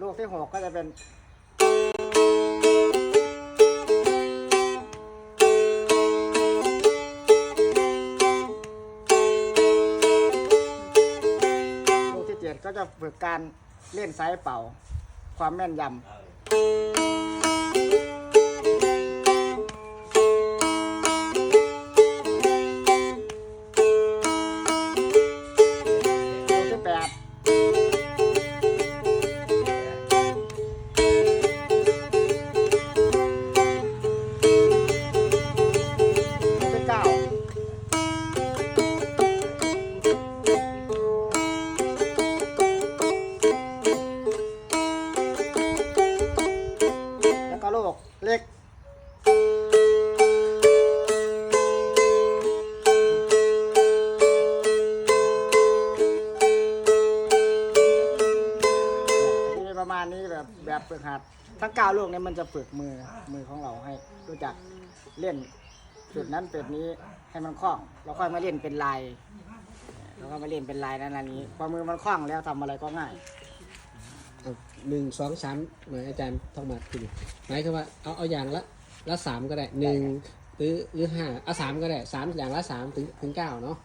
ลูกที่หกก็จะเป็นลูกที่เจ็ดก็จะฝึกการเล่นสายเป่า ความแม่นยำ มาณนี้แบบแบบฝึกหัด ทั้งเก้าลูกเนี่ยมันจะฝึกมือมือของเราให้ รู้จักเล่นจุดนั้นจุดนี้ให้มันคล่องแล้วค่อยมาเล่นเป็นลายแล้วก็มาเล่นเป็นลายนั้นอันนี้พอมือมันคล่องแล้วทำอะไรก็ง่ายเอาหนึ่งสองสามหมายอาจารย์ต้องมาทีนี้หมายคือว่าเอาเอาอย่างละละสามก็ได้หนึ่งหรือหรือห้าเอาสามก็ได้สามอย่างละสามถึงถึงเก้าเนาะ